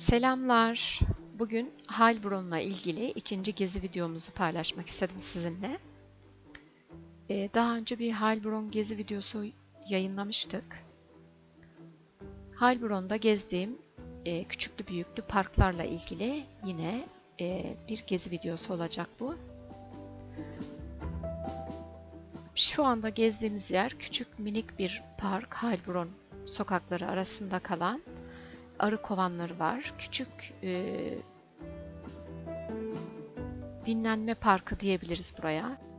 Selamlar. Bugün Heilbronn'la ilgili ikinci gezi videomuzu paylaşmak istedim sizinle. Ee, daha önce bir Heilbronn gezi videosu yayınlamıştık. Heilbronn'da gezdiğim e, küçüklü büyüklü parklarla ilgili yine e, bir gezi videosu olacak bu. Şu anda gezdiğimiz yer küçük minik bir park, Heilbronn sokakları arasında kalan arı kovanları var. Küçük e, dinlenme parkı diyebiliriz buraya.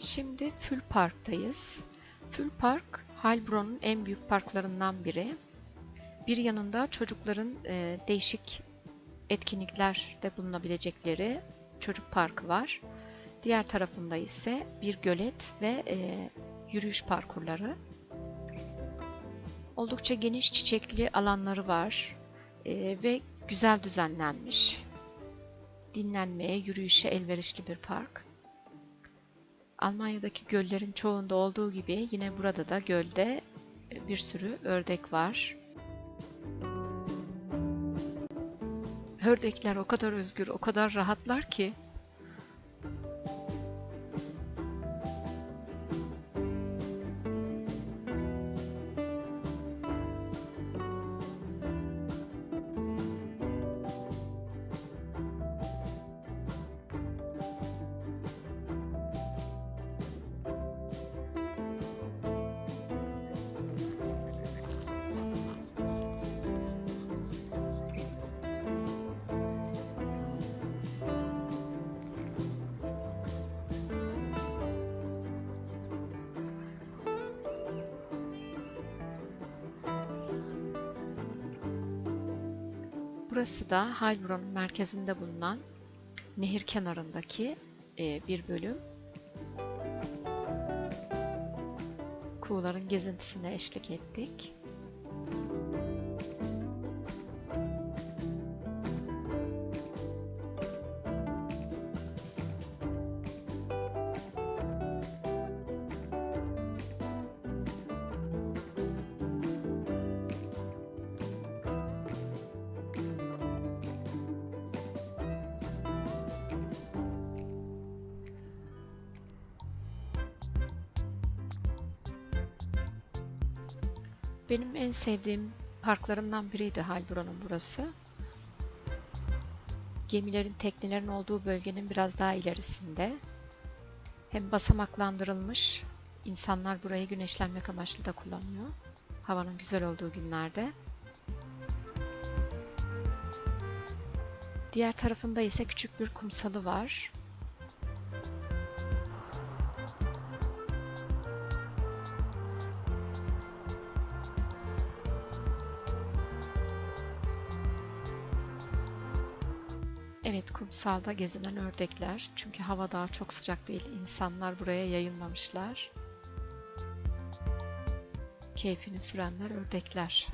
Şimdi Fül Park'tayız. Fül Park, Heilbronn'un en büyük parklarından biri. Bir yanında çocukların e, değişik etkinliklerde bulunabilecekleri çocuk parkı var. Diğer tarafında ise bir gölet ve e, yürüyüş parkurları. Oldukça geniş çiçekli alanları var e, ve güzel düzenlenmiş. Dinlenmeye, yürüyüşe elverişli bir park. Almanya'daki göllerin çoğunda olduğu gibi yine burada da gölde e, bir sürü ördek var. Ördekler o kadar özgür, o kadar rahatlar ki Burası da Heilbronn'un merkezinde bulunan nehir kenarındaki e, bir bölüm. Kuğuların gezintisine eşlik ettik. Benim en sevdiğim parklarından biriydi Heilbronn'un burası. Gemilerin, teknelerin olduğu bölgenin biraz daha ilerisinde. Hem basamaklandırılmış, insanlar burayı güneşlenmek amaçlı da kullanıyor. Havanın güzel olduğu günlerde. Diğer tarafında ise küçük bir kumsalı var. Evet, kumsalda gezinen ördekler. Çünkü hava daha çok sıcak değil. İnsanlar buraya yayılmamışlar. Keyfini sürenler ördekler.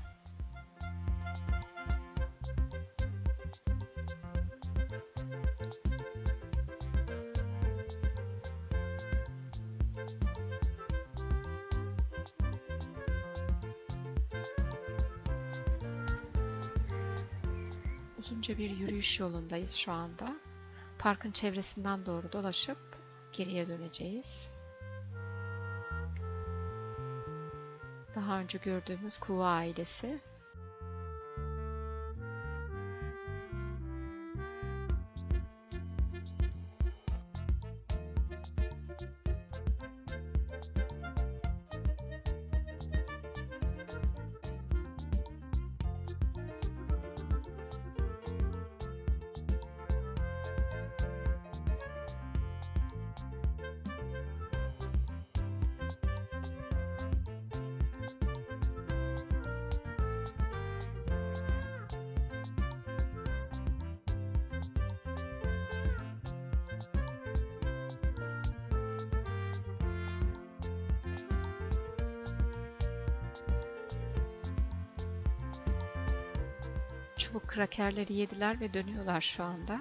Uzunca bir yürüyüş yolundayız şu anda. Parkın çevresinden doğru dolaşıp geriye döneceğiz. Daha önce gördüğümüz Kuğu ailesi. Çubuk krakerleri yediler ve dönüyorlar şu anda.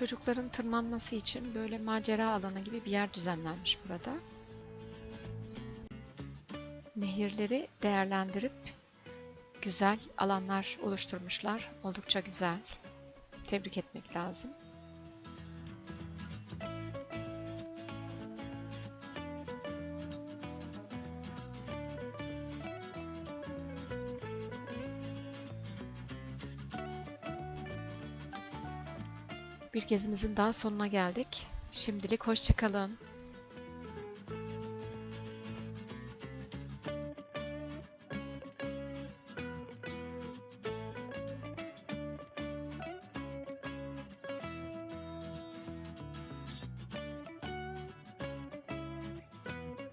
Çocukların tırmanması için böyle macera alanı gibi bir yer düzenlenmiş burada. Nehirleri değerlendirip güzel alanlar oluşturmuşlar. Oldukça güzel. Tebrik etmek lazım. Bir gezimizin daha sonuna geldik. Şimdilik hoşça kalın.